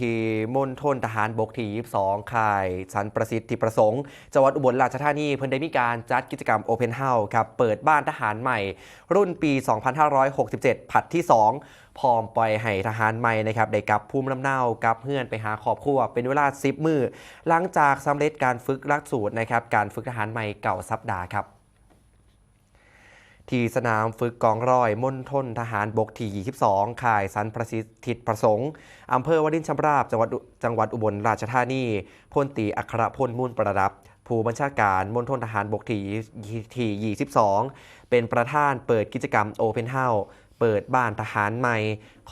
ที่มณฑลทหารบกที่ 22 ค่ายสันประสิทธิประสงค์ จังหวัดอุบลราชธานีเพิ่นได้มีการจัดกิจกรรม Open House ครับเปิดบ้านทหารใหม่ รุ่นปี 2567 ผัดที่ 2 พร้อมปล่อยให้ทหารใหม่นะครับได้กลับภูมิลำเนากลับเพื่อนไปหาครอบครัวเป็นเวลา 10 มือหลังจากสำเร็จการฝึกลักสูตรนะครับการฝึกทหารใหม่เก่าสัปดาห์ครับ ที่สนามฝึกกองร้อยมณฑลทหารบกที่ 22 ค่ายสันประสิทธิ์ประสงค์อำเภอวารินชำราบจังหวัดจังหวัดอุบลราชธานีพลตีอัครพลมูลประดับ ผู้บัญชาการมณฑลทหารบกที่ที่22 เป็นประธานเปิดกิจกรรม Open House เปิดบ้านทหารใหม่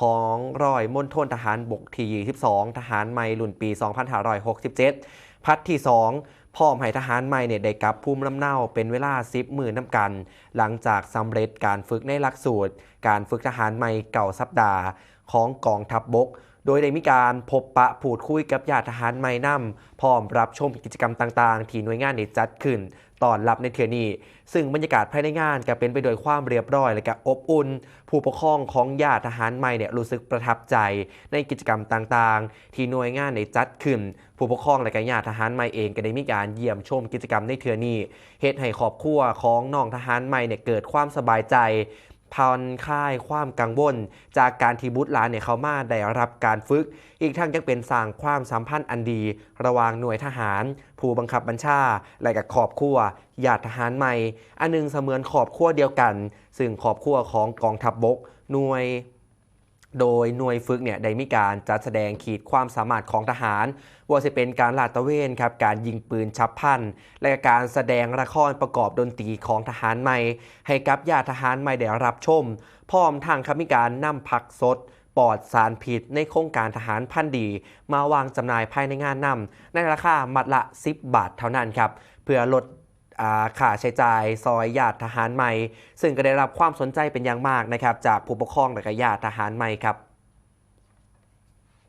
ของร้อยมณฑลทหารบกที่ 22 ทหารใหม่รุ่นปี 2567 พัดที่ 2 พร้อมให้ทหารใหม่เนี่ยได้กลับภูมิลำเนาเป็นเวลา10มือน้ำกัน หลังจากสำเร็จการฝึกในหลักสูตร การฝึกทหารใหม่เก่าสัปดาห์ของกองทัพบบก โดยได้มีการพบปะพูดคุยกับญาติทหารใหม่นำพร้อมรับชมกิจกรรมต่างๆ ที่หน่วยงานได้จัดขึ้นตอนรับในเทือนี้ ซึ่งบรรยากาศภายในงานก็เป็นไปโดยความเรียบร้อย และก็อบอุ่น ผู้ปกครองของญาติทหารใหม่เนี่ยรู้สึกประทับใจในกิจกรรมต่างๆ ที่หน่วยงานได้จัดขึ้น ผู้ปกครองและก็ญาติทหารใหม่เองก็ได้มีการเยี่ยมชมกิจกรรมในเทือนี้เฮ็ดให้ครอบครัวของน้องทหารใหม่เนี่ยเกิดความสบายใจ ทอนค่ายความกังวล จากการที่บุตรหลานเนี่ยเขามาได้รับการฝึก อีกทั้งยังเป็นสร้างความสัมพันธ์อันดี ระหว่างหน่วยทหาร ผู้บังคับบัญชา และกับครอบครัวญาติทหารใหม่ อันหนึงเสมือนครอบครัวเดียวกัน ซึ่งครอบครัวของกองทัพบบก หน่วย โดยหน่วยฝึกเนี่ยได้มีการจัดแสดงขีดความสามารถของทหาร ว่าจะเป็นการลาดตระเวนครับการยิงปืนฉับพลัน และการแสดงละครประกอบดนตรีของทหารใหม่ ให้กับญาติทหารใหม่ได้รับชม พร้อมทางคำมีการนำผักสดปลอดสารพิษในโครงการทหารพันธีมาวางจำหน่ายภายในงานนำในราคามัดละ 10 บาทเท่านั้นครับเพื่อลด ค่าใช้จ่ายซอยญาติทหารใหม่ ซึ่งก็ได้รับความสนใจเป็นอย่างมากนะครับจากผู้ปกครองและก็ญาติทหารใหม่ครับ